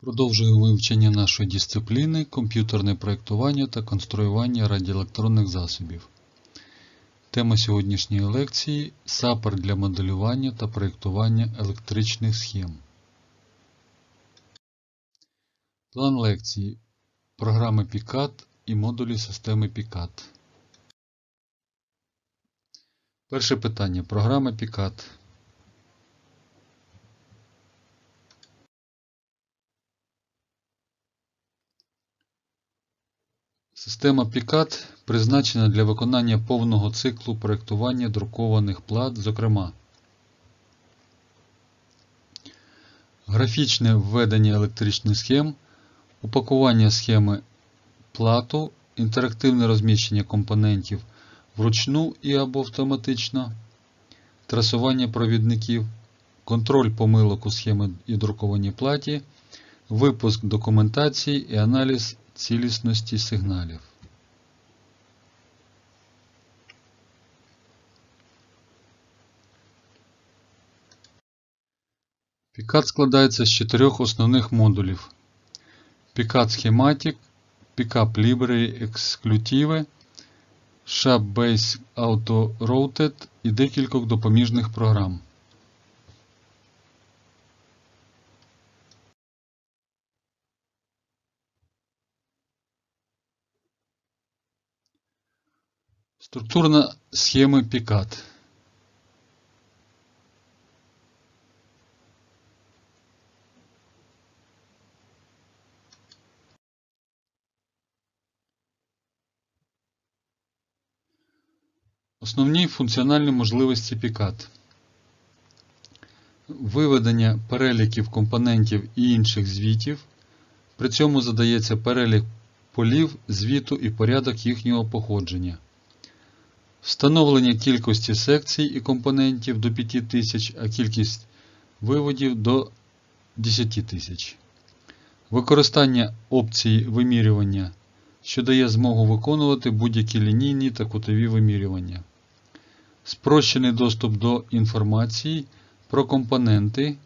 Продовжую вивчення нашої дисципліни комп'ютерне проєктування та конструювання радіоелектронних засобів. Тема сьогоднішньої лекції сапер для моделювання та проєктування електричних схем. План лекції. Програми PICAT і модулі системи PICAT. Перше питання. Програма PICAT. Система PICAT призначена для виконання повного циклу проєктування друкованих плат, зокрема графічне введення електричних схем, упакування схеми плату, інтерактивне розміщення компонентів вручну і або автоматично, трасування провідників, контроль помилок у схемі і друкованій платі, випуск документації і аналіз цілісності сигналів. Picard складається з чотирьох основних модулів: Picard Schematic, Pickup Library Exclusive, Shop Base Auto Routed і декількох допоміжних програм. Структурна схема Picard. Основні функціональні можливості Picard. Виведення переліків компонентів і інших звітів. При цьому задається перелік полів звіту і порядок їхнього походження. Встановлення кількості секцій і компонентів до 5000, а кількість виводів до 10 тисяч. Використання опції вимірювання, що дає змогу виконувати будь-які лінійні та кутові вимірювання. Спрощений доступ до інформації про компоненти.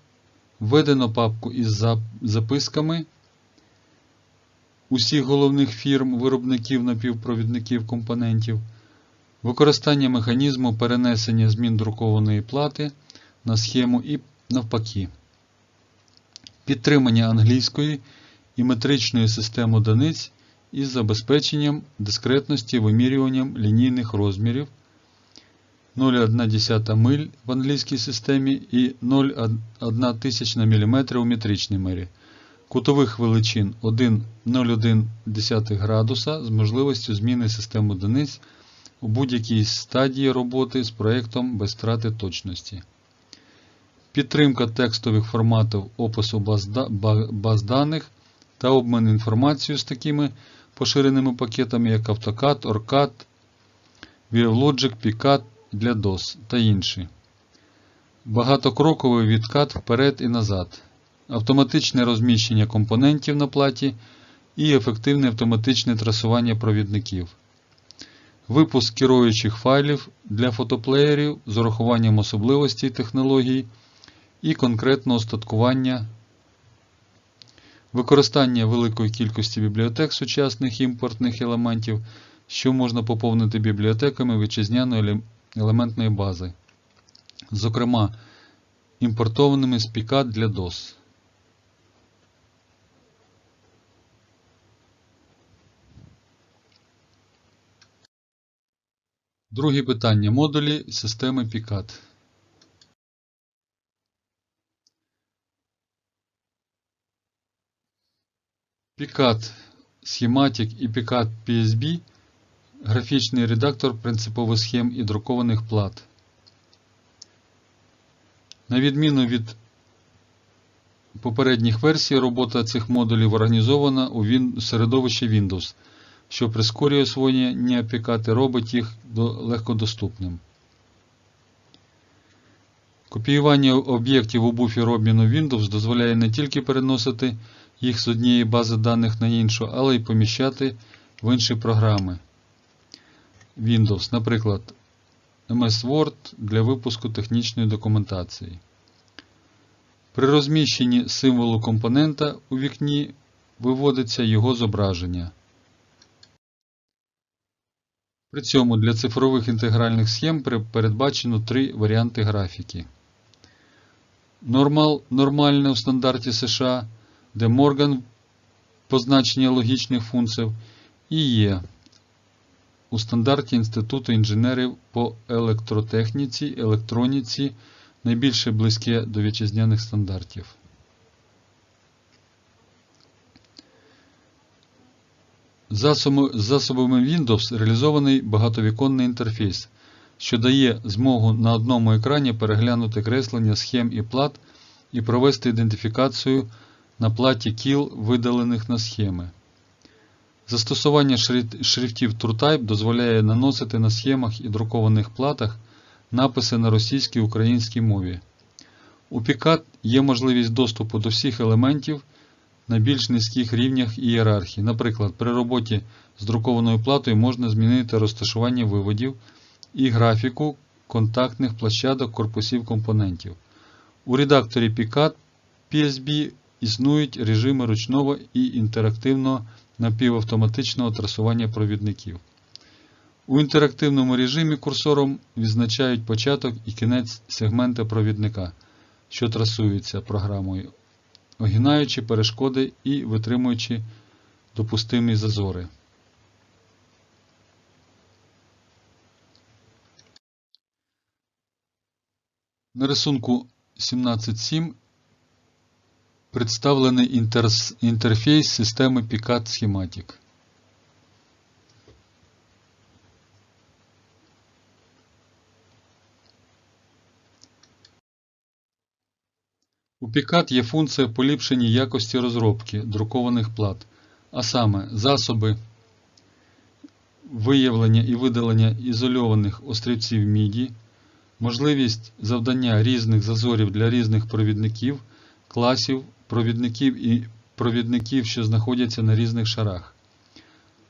Введено папку із записками усіх головних фірм виробників напівпровідників компонентів. Використання механізму перенесення змін друкованої плати на схему і навпаки. Підтримання англійської і метричної системи одиниць із забезпеченням дискретності вимірюванням лінійних розмірів 0,1 миль в англійській системі і 0,1 тисячна мм у метричній мері, кутових величин 1,01 градуса з можливістю зміни систем одиниць у будь-якій стадії роботи з проєктом без втрати точності. Підтримка текстових форматів опису баз, даних та обмін інформацією з такими поширеними пакетами, як AutoCAD, OrCAD, ViewLogic, PiCAD для DOS та інші. Багатокроковий відкат вперед і назад, автоматичне розміщення компонентів на платі і ефективне автоматичне трасування провідників. Випуск керуючих файлів для фотоплеєрів з урахуванням особливостей технологій і конкретного остаткування, використання великої кількості бібліотек сучасних імпортних елементів, що можна поповнити бібліотеками вітчизняної елементної бази, зокрема, імпортованими з PICAD для DOS. Друге питання. Модулі системи PICAD. PICAD Schematic і PICAD PSB графічний редактор принципових схем і друкованих плат. На відміну від попередніх версій, робота цих модулів організована у середовищі Windows що прискорює освоєння PICAT робить їх легкодоступним. Копіювання об'єктів у буфер обміну Windows дозволяє не тільки переносити їх з однієї бази даних на іншу, але й поміщати в інші програми Windows, наприклад, MS Word для випуску технічної документації. При розміщенні символу компонента у вікні виводиться його зображення. При цьому для цифрових інтегральних схем передбачено три варіанти графіки. Нормал, нормальне у стандарті США, де Morgan позначення логічних функцій, і є у стандарті Інституту інженерів по електротехніці, електроніці, найбільше близьке до вітчизняних стандартів. Засоби- З засобами Windows реалізований багатовіконний інтерфейс, що дає змогу на одному екрані переглянути креслення схем і плат і провести ідентифікацію на платі кіл, видалених на схеми. Застосування шрифтів TrueType дозволяє наносити на схемах і друкованих платах написи на російській українській мові. У Picard є можливість доступу до всіх елементів на більш низьких рівнях ієрархії. Наприклад, при роботі з друкованою платою можна змінити розташування виводів і графіку контактних площадок корпусів компонентів. У редакторі Picard PSB існують режими ручного і інтерактивного напівавтоматичного трасування провідників. У інтерактивному режимі курсором відзначають початок і кінець сегмента провідника, що трасується програмою, огинаючи перешкоди і витримуючи допустимі зазори. На рисунку 17.7 представлений інтерфейс системи Picard Schematic. У Picard є функція поліпшення якості розробки друкованих плат, а саме засоби виявлення і видалення ізольованих острівців MIDI, можливість завдання різних зазорів для різних провідників, класів, провідників і провідників, що знаходяться на різних шарах,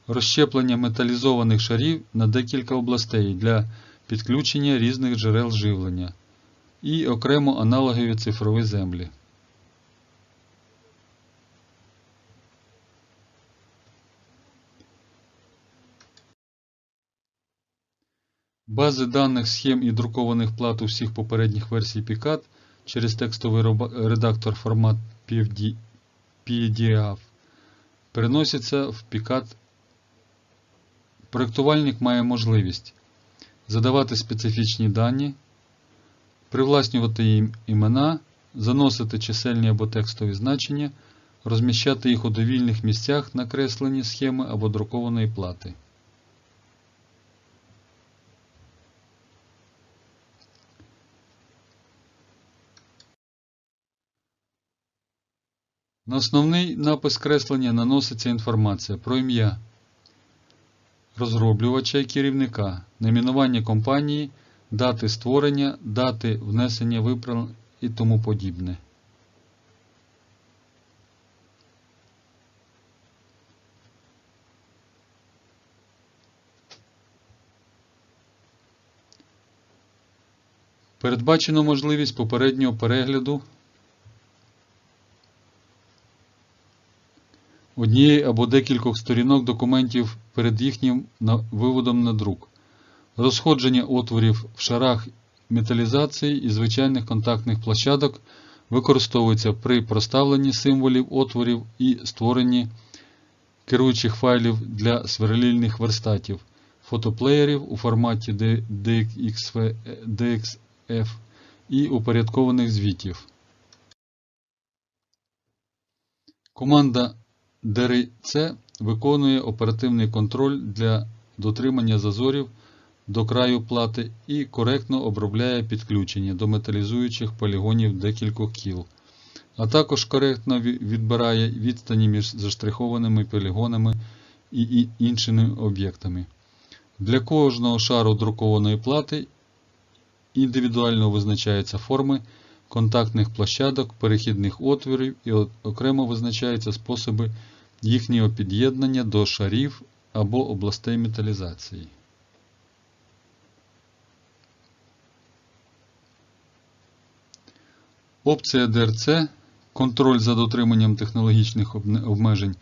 розщеплення металізованих шарів на декілька областей для підключення різних джерел живлення і окремо аналогові цифрові землі. Бази даних схем і друкованих плат у всіх попередніх версій Picard через текстовий редактор формат PDF переносяться в Picard. Проєктувальник має можливість задавати специфічні дані, привласнювати їм імена, заносити чисельні або текстові значення, розміщати їх у довільних місцях на кресленні схеми або друкованої плати. На основний напис креслення наноситься інформація про ім'я розроблювача і керівника, найменування компанії, дати створення, дати внесення виправлень і тому подібне. Передбачено можливість попереднього перегляду однієї або декількох сторінок документів перед їхнім виводом на друк, розходження отворів в шарах металізації і звичайних контактних площадок використовується при проставленні символів отворів і створенні керуючих файлів для сверлильних верстатів, фотоплеєрів у форматі DXF і упорядкованих звітів. Команда DRC виконує оперативний контроль для дотримання зазорів до краю плати і коректно обробляє підключення до металізуючих полігонів декількох кіл, а також коректно відбирає відстані між заштрихованими полігонами і іншими об'єктами. Для кожного шару друкованої плати індивідуально визначаються форми контактних площадок, перехідних отворів і окремо визначаються способи їхнього під'єднання до шарів або областей металізації. Опція ДРЦ контроль за дотриманням технологічних обмежень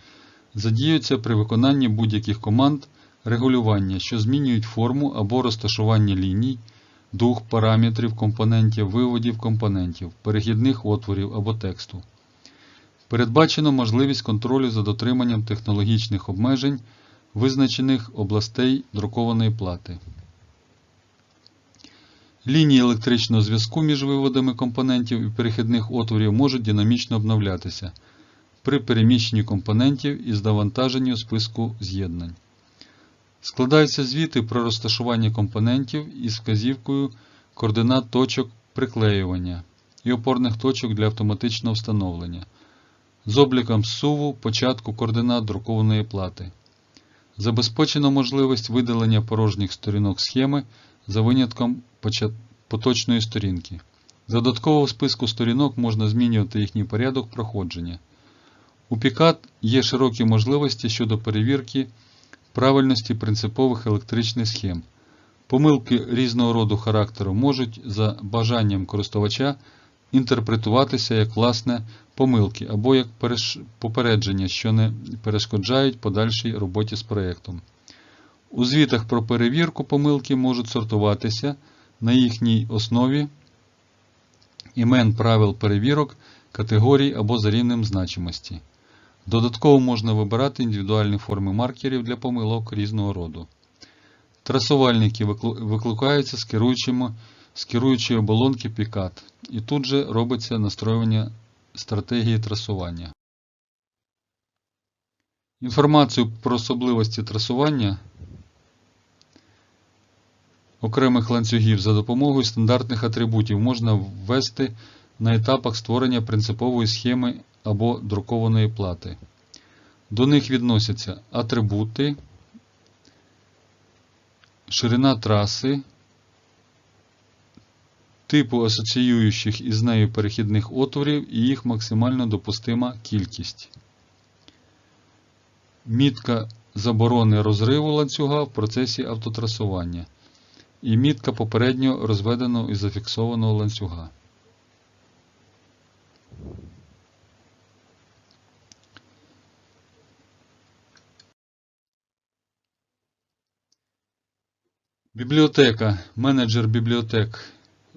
задіюється при виконанні будь-яких команд регулювання, що змінюють форму або розташування ліній, дух, параметрів компонентів, виводів компонентів, перехідних отворів або тексту. Передбачено можливість контролю за дотриманням технологічних обмежень визначених областей друкованої плати. Лінії електричного зв'язку між виводами компонентів і перехідних отворів можуть динамічно обновлятися при переміщенні компонентів і завантаженні у списку з'єднань. Складаються звіти про розташування компонентів із вказівкою координат точок приклеювання і опорних точок для автоматичного встановлення з обліком суву початку координат друкованої плати. Забезпечено можливість видалення порожніх сторінок схеми за винятком поточної сторінки. Додатково в списку сторінок можна змінювати їхній порядок проходження. У Picard є широкі можливості щодо перевірки правильності принципових електричних схем. Помилки різного роду характеру можуть за бажанням користувача інтерпретуватися як власне помилки або як попередження, що не перешкоджають подальшій роботі з проєктом. У звітах про перевірку помилки можуть сортуватися на їхній основі імен правил перевірок, категорій або за рівнем значимості. Додатково можна вибирати індивідуальні форми маркерів для помилок різного роду. Трасувальники викликаються з, з керуючої оболонки Picard, і тут же робиться настроювання стратегії трасування. Інформацію про особливості трасування окремих ланцюгів за допомогою стандартних атрибутів можна ввести на етапах створення принципової схеми або друкованої плати. До них відносяться атрибути, ширина траси, типу асоціюючих із нею перехідних отворів і їх максимально допустима кількість. Мітка заборони розриву ланцюга в процесі автотрасування і мітка попередньо розведеного і зафіксованого ланцюга. Бібліотека. Менеджер бібліотек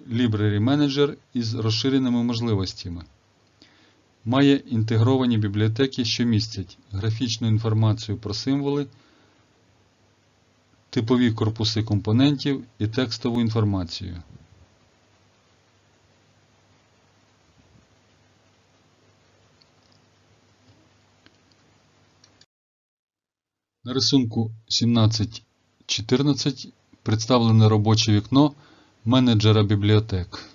Library Manager із розширеними можливостями. Має інтегровані бібліотеки, що містять графічну інформацію про символи, типові корпуси компонентів і текстову інформацію. На рисунку 17.14 представлене робоче вікно менеджера бібліотек.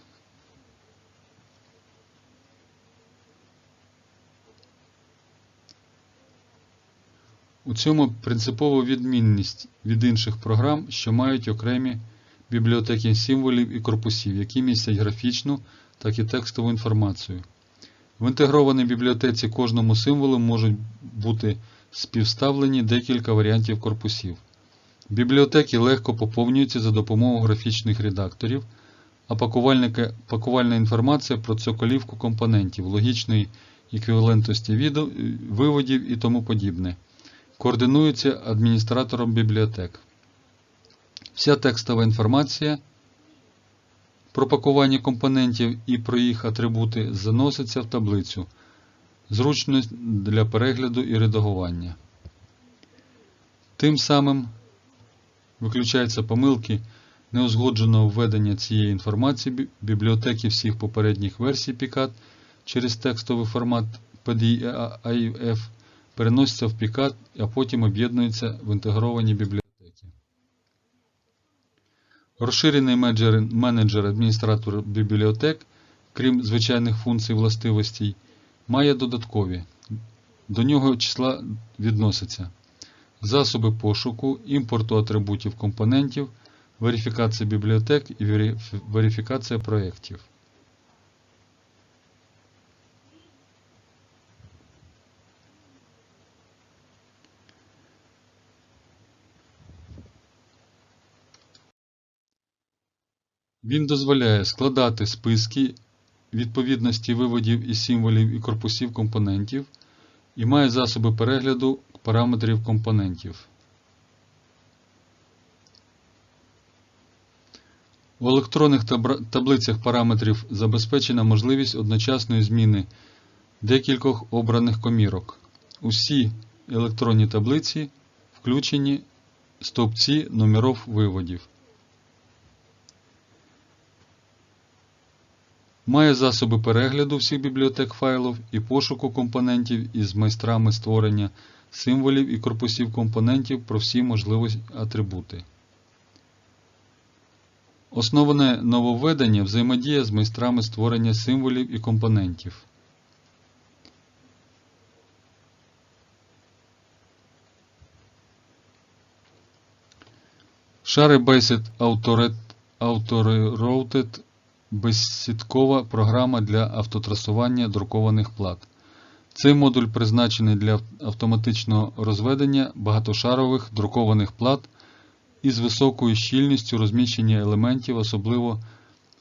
У цьому принципова відмінність від інших програм, що мають окремі бібліотеки символів і корпусів, які містять графічну, так і текстову інформацію. В інтегрованій бібліотеці кожному символу можуть бути співставлені декілька варіантів корпусів. Бібліотеки легко поповнюються за допомогою графічних редакторів, а пакувальна інформація про цоколівку компонентів, логічної еквівалентності виводів і тому подібне. Координується адміністратором бібліотек. Вся текстова інформація про пакування компонентів і про їх атрибути заноситься в таблицю. Зручно для перегляду і редагування. Тим самим виключаються помилки неузгодженого введення цієї інформації бібліотеки всіх попередніх версій Picard через текстовий формат PDIF переносяться в Picard, а потім об'єднуються в інтегровані бібліотеки. Розширений менеджер, адміністратор бібліотек, крім звичайних функцій властивостей, має додаткові. До нього числа відносяться засоби пошуку, імпорту атрибутів компонентів, верифікація бібліотек і верифікація проєктів. Він дозволяє складати списки відповідності виводів і символів і корпусів компонентів і має засоби перегляду параметрів компонентів. В електронних таблицях параметрів забезпечена можливість одночасної зміни декількох обраних комірок. Усі електронні таблиці включені стовпці номерів виводів. Має засоби перегляду всіх бібліотек файлів і пошуку компонентів із майстрами створення символів і корпусів компонентів про всі можливі атрибути. Основне нововведення взаємодія з майстрами створення символів і компонентів. Шари Basic Autorouted безсіткова програма для автотрасування друкованих плат. Цей модуль призначений для автоматичного розведення багатошарових друкованих плат із високою щільністю розміщення елементів, особливо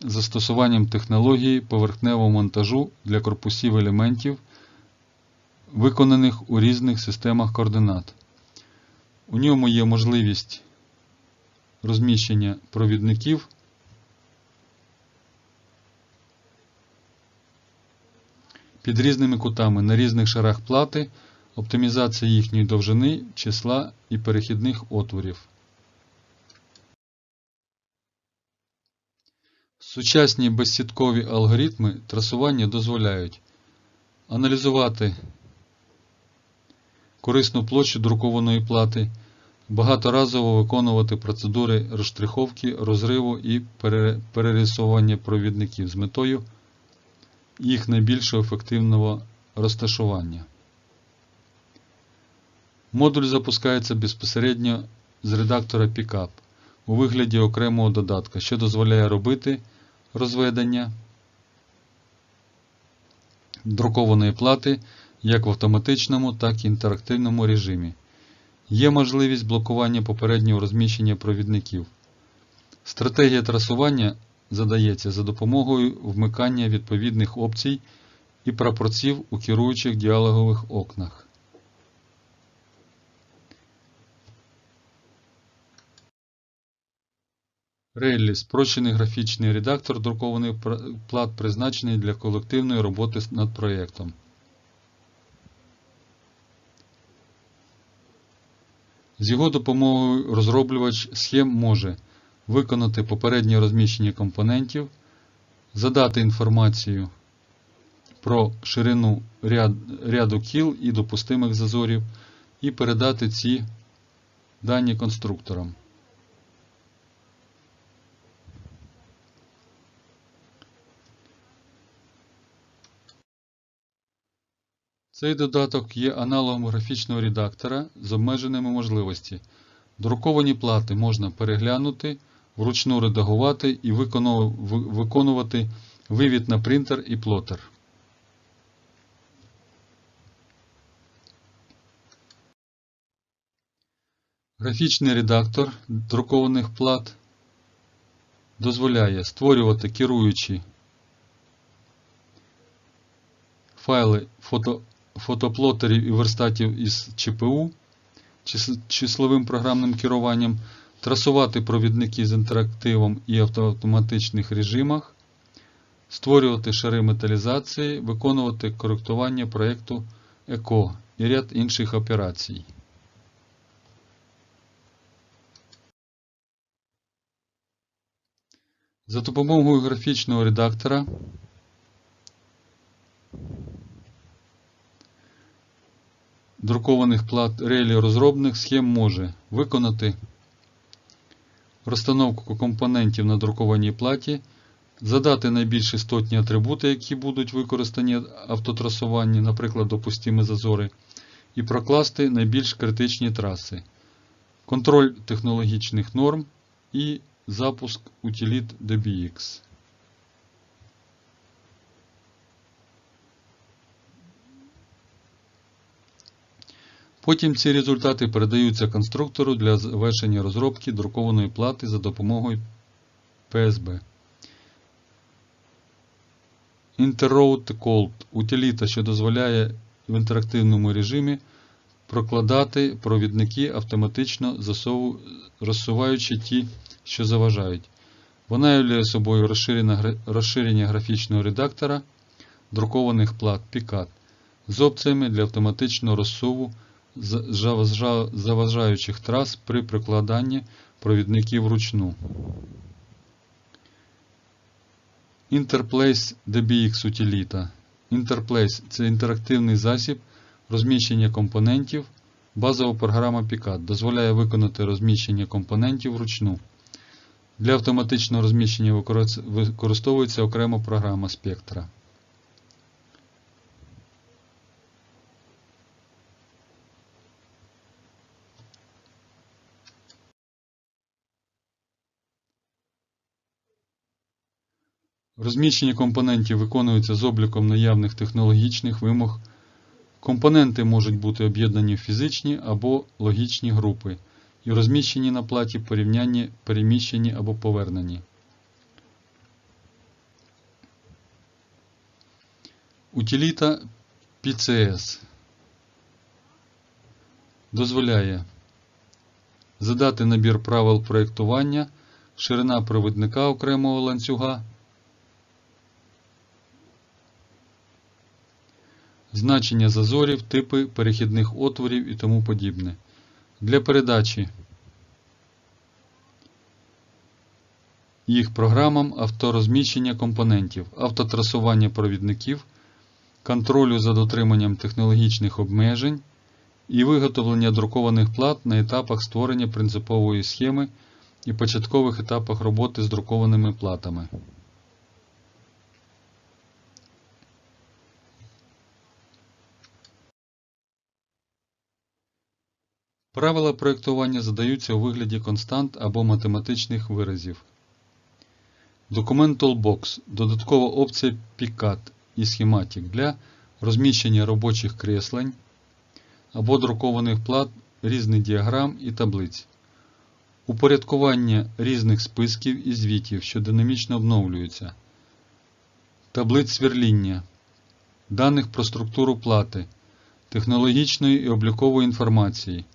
застосуванням технології поверхневого монтажу для корпусів елементів, виконаних у різних системах координат. У ньому є можливість розміщення провідників під різними кутами на різних шарах плати, оптимізація їхньої довжини, числа і перехідних отворів. Сучасні безсіткові алгоритми трасування дозволяють аналізувати корисну площу друкованої плати, багаторазово виконувати процедури розштриховки, розриву і пере- перерисовування провідників з метою їх найбільшого ефективного розташування. Модуль запускається безпосередньо з редактора Pickup у вигляді окремого додатка, що дозволяє робити розведення друкованої плати як в автоматичному, так і інтерактивному режимі. Є можливість блокування попереднього розміщення провідників. Стратегія трасування задається за допомогою вмикання відповідних опцій і прапорців у керуючих діалогових окнах. Rally – спрощений графічний редактор друкованих плат, призначений для колективної роботи над проєктом. З його допомогою розроблювач схем може виконати попереднє розміщення компонентів, задати інформацію про ширину ряд, ряду кіл і допустимих зазорів і передати ці дані конструкторам. Цей додаток є аналогом графічного редактора з обмеженими можливості. Друковані плати можна переглянути, вручну редагувати і виконувати вивід на принтер і плотер. Графічний редактор друкованих плат дозволяє створювати керуючі файли фото, фотоплотерів і верстатів із ЧПУ числовим програмним керуванням, трасувати провідники з інтерактивом і автоматичних режимах, створювати шари металізації, виконувати коректування проєкту ЕКО і ряд інших операцій. За допомогою графічного редактора друкованих плат релі розробник схем може виконати розстановку компонентів на друкованій платі, задати найбільш істотні атрибути, які будуть використані автотрасуванні, наприклад, допустимі зазори, і прокласти найбільш критичні траси, контроль технологічних норм і запуск утиліт DBX. Потім ці результати передаються конструктору для завершення розробки друкованої плати за допомогою PSB. Interroute Cold утиліта, що дозволяє в інтерактивному режимі прокладати провідники автоматично розсуваючи ті, що заважають. Вона являє собою розширення графічного редактора друкованих плат Picard з опціями для автоматичного розсуву заважаючих трас при прикладанні провідників вручну. Interplace DBX утиліта. Interplace – це інтерактивний засіб розміщення компонентів. Базова програма Picard дозволяє виконати розміщення компонентів вручну. Для автоматичного розміщення використовується окрема програма Spectra. Розміщення компонентів виконується з обліком наявних технологічних вимог. Компоненти можуть бути об'єднані в фізичні або логічні групи і розміщені на платі порівнянні, переміщені або повернені. Утиліта PCS дозволяє задати набір правил проєктування, ширина провідника окремого ланцюга, значення зазорів, типи перехідних отворів і тому подібне. Для передачі їх програмам авторозміщення компонентів, автотрасування провідників, контролю за дотриманням технологічних обмежень і виготовлення друкованих плат на етапах створення принципової схеми і початкових етапах роботи з друкованими платами. Правила проєктування задаються у вигляді констант або математичних виразів. Документ Toolbox – додаткова опція Picard і Schematic для розміщення робочих креслень або друкованих плат різних діаграм і таблиць. Упорядкування різних списків і звітів, що динамічно обновлюються. Таблиць сверління. Даних про структуру плати, технологічної і облікової інформації.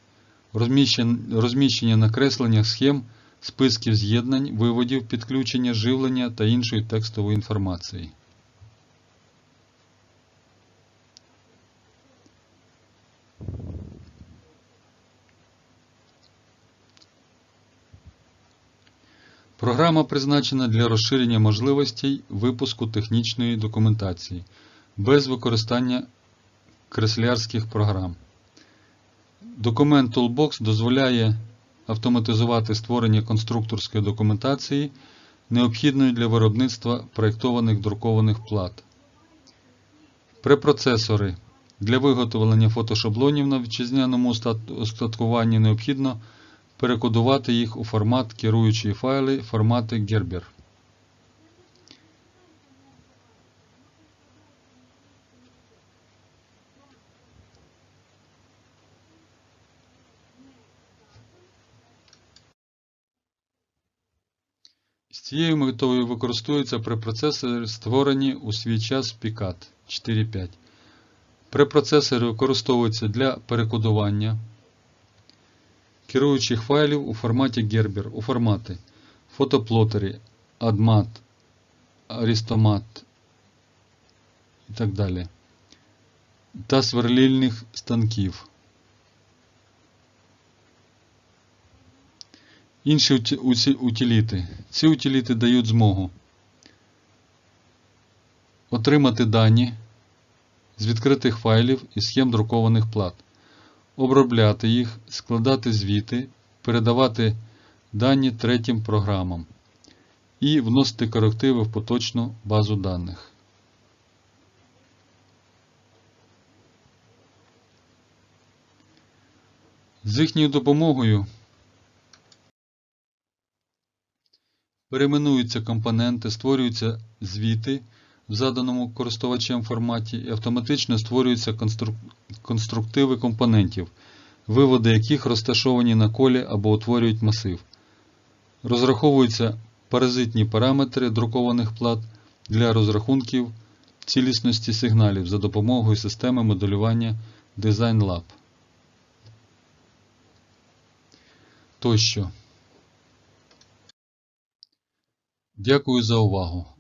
Розміщен- Розміщення на кресленнях схем, списків з'єднань, виводів, підключення, живлення та іншої текстової інформації. Програма призначена для розширення можливостей випуску технічної документації без використання креслярських програм. Документ Toolbox дозволяє автоматизувати створення конструкторської документації, необхідної для виробництва проєктованих друкованих плат. Препроцесори. Для виготовлення фотошаблонів на вітчизняному устаткуванні необхідно перекодувати їх у формат керуючої файли формати Gerber. Цією метою використовуються препроцесори, створені у свій час Picard 4.5. Препроцесори використовуються для перекодування керуючих файлів у форматі Gerber у формати фотоплотери, ADMAT, Aristomat і так далі та сверлильних станків. Інші утиліти. Ці утиліти дають змогу отримати дані з відкритих файлів і схем друкованих плат, обробляти їх, складати звіти, передавати дані третім програмам і вносити корективи в поточну базу даних. З їхньою допомогою перейменуються компоненти, створюються звіти в заданому користувачем форматі і автоматично створюються конструктиви компонентів, виводи яких розташовані на колі або утворюють масив. Розраховуються паразитні параметри друкованих плат для розрахунків цілісності сигналів за допомогою системи моделювання DesignLab. Тощо. Дякую за увагу.